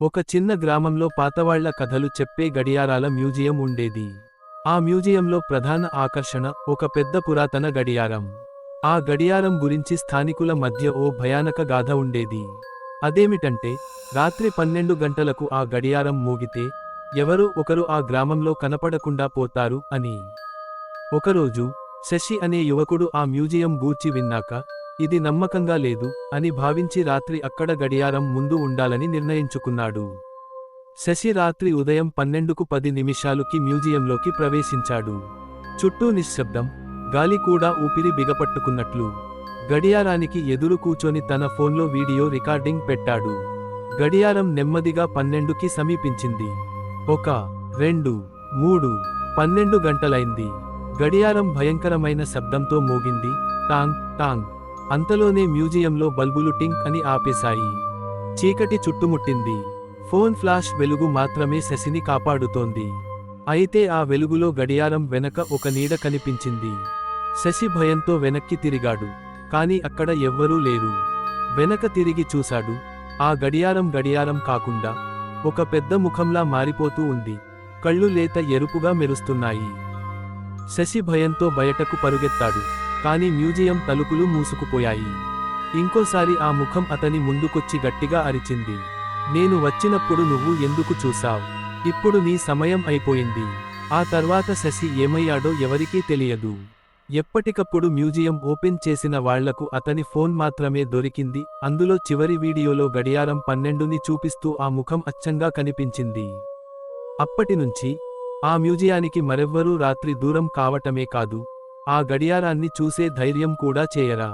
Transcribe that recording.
ఒక చిన్న గ్రామంలో పాతవాళ్ళ కథలు చెప్పే గడియారాల మ్యూజియం ఉండేది. ఆ మ్యూజియంలో ప్రధాన ఆకర్షణ ఒక పెద్ద పురాతన గడియారం. ఆ గడియారం గురించి స్థానికుల మధ్య ఓ భయానక గాథ ఉండేది. అదేమిటంటే రాత్రి పన్నెండు గంటలకు ఆ గడియారం మోగితే ఎవరో ఒకరు ఆ గ్రామంలో కనపడకుండా పోతారు అని. ఒకరోజు శశి అనే యువకుడు ఆ మ్యూజియం గూర్చి విన్నాక ఇది నమ్మకంగా లేదు అని భావించి రాత్రి అక్కడ గడియారం ముందు ఉండాలని నిర్ణయించుకున్నాడు. శశి రాత్రి ఉదయం పన్నెండుకు పది నిమిషాలుకి మ్యూజియంలోకి ప్రవేశించాడు. చుట్టూ నిశ్శబ్దం గాలి కూడా ఊపిరి బిగపట్టుకున్నట్లు. గడియారానికి ఎదురు కూచొని తన ఫోన్లో వీడియో రికార్డింగ్ పెట్టాడు. గడియారం నెమ్మదిగా పన్నెండుకి సమీపించింది. ఒక రెండు మూడు పన్నెండు గంటలైంది. గడియారం భయంకరమైన శబ్దంతో మోగింది. టాంగ్ టాంగ్. అంతలోనే మ్యూజియంలో బల్బులు టింక్ అని ఆపేశాయి. చీకటి చుట్టుముట్టింది. ఫోన్ ఫ్లాష్ వెలుగు మాత్రమే శశిని కాపాడుతోంది. అయితే ఆ వెలుగులో గడియారం వెనక ఒక నీడ కనిపించింది. శశి భయంతో వెనక్కి తిరిగాడు. కాని అక్కడ ఎవ్వరూ లేరు. వెనక తిరిగి చూశాడు. ఆ గడియారం గడియారం కాకుండా ఒక పెద్ద ముఖంలా మారిపోతూ ఉంది. కళ్ళు లేత ఎరుపుగా మెరుస్తున్నాయి. శశి భయంతో బయటకు పరుగెత్తాడు. కాని మ్యూజియం తలుపులు మూసుకుపోయాయి. ఇంకోసారి ఆ ముఖం అతని ముందుకొచ్చి గట్టిగా అరిచింది. నేను వచ్చినప్పుడు నువ్వు ఎందుకు చూసావ్ ఇప్పుడు నీ సమయం అయిపోయింది. ఆ తర్వాత శశి ఏమయ్యాడో ఎవరికీ తెలియదు. ఎప్పటికప్పుడు మ్యూజియం ఓపెన్ చేసిన వాళ్ళకు అతని ఫోన్ మాత్రమే దొరికింది. అందులో చివరి వీడియోలో గడియారం పన్నెండుని చూపిస్తూ ఆ ముఖం అచ్చంగా కనిపించింది. అప్పటినుంచి ఆ మ్యూజియానికి మరెవ్వరూ రాత్రి దూరం కావటమే కాదు. ఆ గడియారాన్ని చూసే ధైర్యం కూడా చేయరా?